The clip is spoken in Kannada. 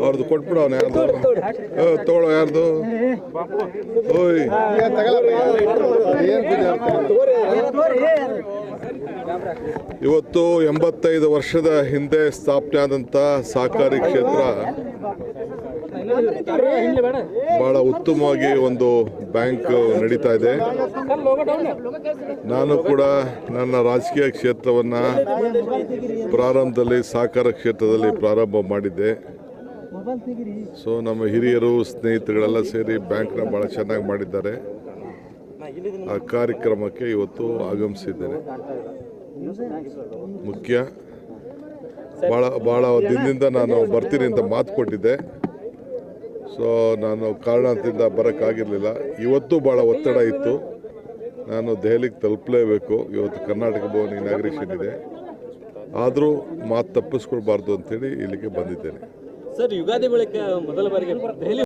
ಅವ್ರದ್ದು ಕೊಟ್ಬಿಡು ಅವ್ನು ಯಾರ್ದು? ತಗೊಳ್ಳೋ ಯಾರ್ದು? ಓಯ್. ಇವತ್ತು ಎಂಬತ್ತೈದು ವರ್ಷದ ಹಿಂದೆ ಸ್ಥಾಪನೆ ಆದಂಥ ಸಹಕಾರಿ ಕ್ಷೇತ್ರ ಬಹಳ ಉತ್ತಮವಾಗಿ ಒಂದು ಬ್ಯಾಂಕ್ ನಡೀತಾ ಇದೆ. ನಾನು ಕೂಡ ನನ್ನ ರಾಜಕೀಯ ಕ್ಷೇತ್ರವನ್ನು ಪ್ರಾರಂಭದಲ್ಲಿ ಸಹಕಾರ ಕ್ಷೇತ್ರದಲ್ಲಿ ಪ್ರಾರಂಭ ಮಾಡಿದ್ದೆ. ಸೊ ನಮ್ಮ ಹಿರಿಯರು, ಸ್ನೇಹಿತರುಗಳೆಲ್ಲ ಸೇರಿ ಬ್ಯಾಂಕ್ನ ಭಾಳ ಚೆನ್ನಾಗಿ ಮಾಡಿದ್ದಾರೆ. ಆ ಕಾರ್ಯಕ್ರಮಕ್ಕೆ ಇವತ್ತು ಆಗಮಿಸಿದ್ದೇನೆ ಮುಖ್ಯ. ಭಾಳ ಭಾಳ ದಿನದಿಂದ ನಾನು ಬರ್ತೀನಿ ಅಂತ ಮಾತು ಕೊಟ್ಟಿದ್ದೆ. ಸೊ ನಾನು ಕಾರಣದಿಂದ ಬರೋಕ್ಕಾಗಿರಲಿಲ್ಲ. ಇವತ್ತು ಭಾಳ ಒತ್ತಡ ಇತ್ತು. ನಾನು ದೆಹಲಿಗೆ ತಲುಪಲೇಬೇಕು. ಇವತ್ತು ಕರ್ನಾಟಕ ಭವನಿಗೆ ಇನಾಗ್ರೇಷನ್ ಇದೆ ಆದರೂ ಮಾತು ತಪ್ಪಿಸ್ಕೊಳ್ಬಾರ್ದು ಅಂತೇಳಿ ಇಲ್ಲಿಗೆ ಬಂದಿದ್ದೇನೆ. ಸರ್ ಯುಗಾದಿ ಬಳಿಕ ಮೊದಲ ಬಾರಿಗೆ ದೆಹಲಿ